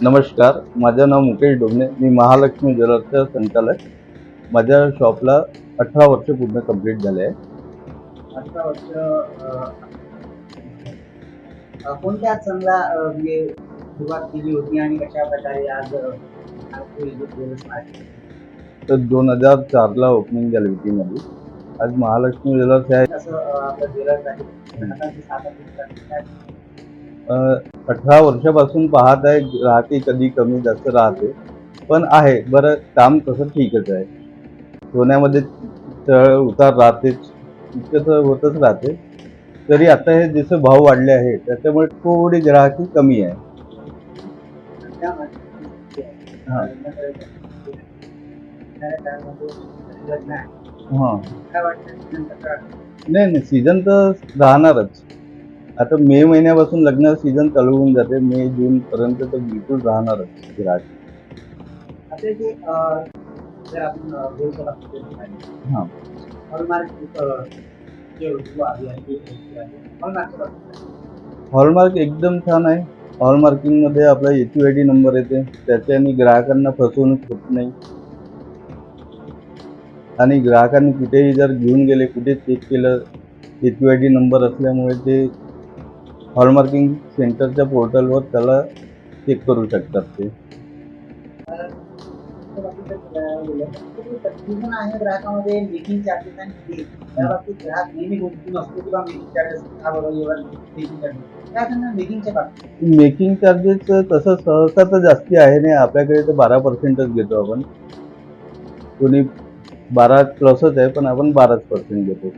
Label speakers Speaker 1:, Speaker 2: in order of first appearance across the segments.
Speaker 1: नमस्कार माझं नाव मुकेश डोबणे. मी महालक्ष्मी ज्वेलर्सचा संचालक. माझ्या शॉपला अठरा वर्ष पूर्ण कंप्लीट झाले आहे.
Speaker 2: अठरा वर्ष कोणत्या म्हणजे सुरुवात केली होती आणि कशा प्रकारे आज
Speaker 1: तर दोन हजार चारला ओपनिंग झाली होती माझी. आज महालक्ष्मी ज्वेलर्स आहे.
Speaker 2: असं ज्वेलर्स आहे
Speaker 1: अठरा वर्षापासून पाहत आहे राहते कधी कमी जास्त राहते. पण आहे बरं काम तसं ठीकच आहे. सोन्यामध्ये चढ उतार राहतेच इतकं तर होतच राहते. तरी आता हे जसे भाव वाढले आहे त्याच्यामुळे थोडी ग्राहकी कमी आहे. हा. हां. नाही नाही सीझन तर राहणारच. आता मे महिन्यापासून लग्न सीझन चालू होऊन जाते. मे जून पर्यंत तर बिलकुल राहणारच गिराक
Speaker 2: आपले जे अ, जर आपण अ, बोलतो आपण
Speaker 1: हां.
Speaker 2: हॉलमार्क
Speaker 1: एकदम छान आहे. हॉलमार्किंगमध्ये आपला एच आय डी नंबर येते. त्याच्याने ग्राहकांना फसवणूक होत नाही. आणि ग्राहकांनी कुठेही जर घेऊन गेले कुठे चेक केलं एच आय डी नंबर असल्यामुळे ते हॉलमार्किंग सेंटरच्या पोर्टलवर त्याला चेक करू शकतात ते.
Speaker 2: आहे ग्राहकामध्ये मेकिंग चार्जेस आणि फी त्या बाबतीत ग्राहक नेहमी गुंतून असतो किंवा मेकिंग चार्जेस का बरोबर मेकिंग चार्जेस काय मेकिंगच्या बाबतीत
Speaker 1: मेकिंग चार्जेस तसं सहसा तर जास्ती आहे नाही आपल्याकडे तर बारा पर्सेंटच घेतो आपण. कोणी बारा प्लसच आहे पण आपण बाराच पर्सेंट घेतो.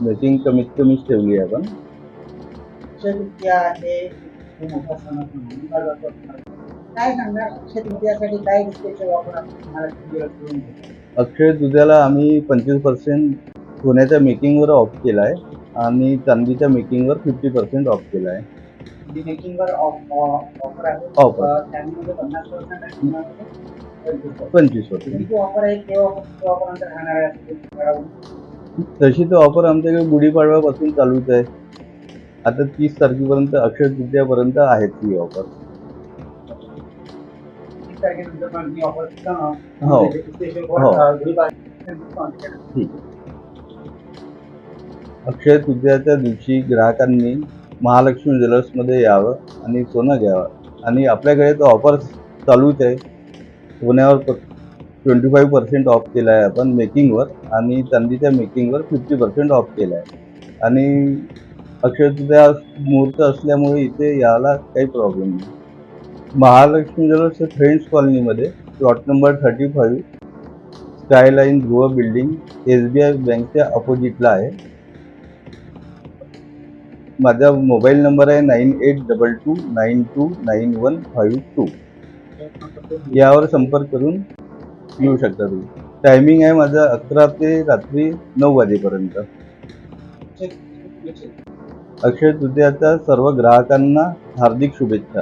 Speaker 1: मेकिंग कमीत कमीच ठेवली आहे आपण.
Speaker 2: आहे खूप मोठा सण मानला जातो. काय सांगणार काय आपण देतो?
Speaker 1: अक्षय तुझ्याला आम्ही पंचवीस पर्सेंट सोन्याच्या मेकिंगवर ऑफ केला आहे आणि चांदीच्या मेकिंगवर फिफ्टी पर्सेंट ऑफ केला आहे
Speaker 2: मेकिंगवर ऑफर आहे
Speaker 1: Offer.
Speaker 2: अ, त्यामध्ये पन्नास पर्सेंट आहे पुन्हामध्ये 25%.
Speaker 1: पंचवीस पर्सेंट
Speaker 2: ऑफर आहे राहणार आहे.
Speaker 1: तशी तर ऑफर आमच्याकडे गुढीपाडव्यापासून चालूच आहे आता तीस तारखेपर्यंत अक्षय तृतीयापर्यंत आहेत ही ऑफर
Speaker 2: ही ऑफर
Speaker 1: हो. हो. ठीक अक्षय तृतीयाच्या दिवशी ग्राहकांनी महालक्ष्मी ज्वेलर्समध्ये यावं आणि सोनं घ्यावं. आणि आपल्याकडे तर ऑफर चालूच आहे. सोन्यावर ट्वेंटी फाईव्ह पर्सेंट ऑफ केला आहे आपण मेकिंगवर आणि चांदीच्या मेकिंगवर फिफ्टी पर्सेंट ऑफ केला आहे आणि अक्षयतृतीया मुहूर्त असल्यामुळे इथे यायला काही प्रॉब्लेम नाही. महालक्ष्मी ज्वेलर्स फ्रेंड्स कॉलनीमध्ये plot number thirty five skyline Dhruv building S B I बँकच्या अपोजिटला आहे. माझा मोबाईल नंबर आहे nine eight double two nine two nine one five two यावर संपर्क करून येऊ शकता तुम्ही. टायमिंग आहे माझा अकरा ते रात्री नऊ वाजेपर्यंत. अक्षय तृतीयाच्या सर्व ग्राहकांना हार्दिक शुभेच्छा.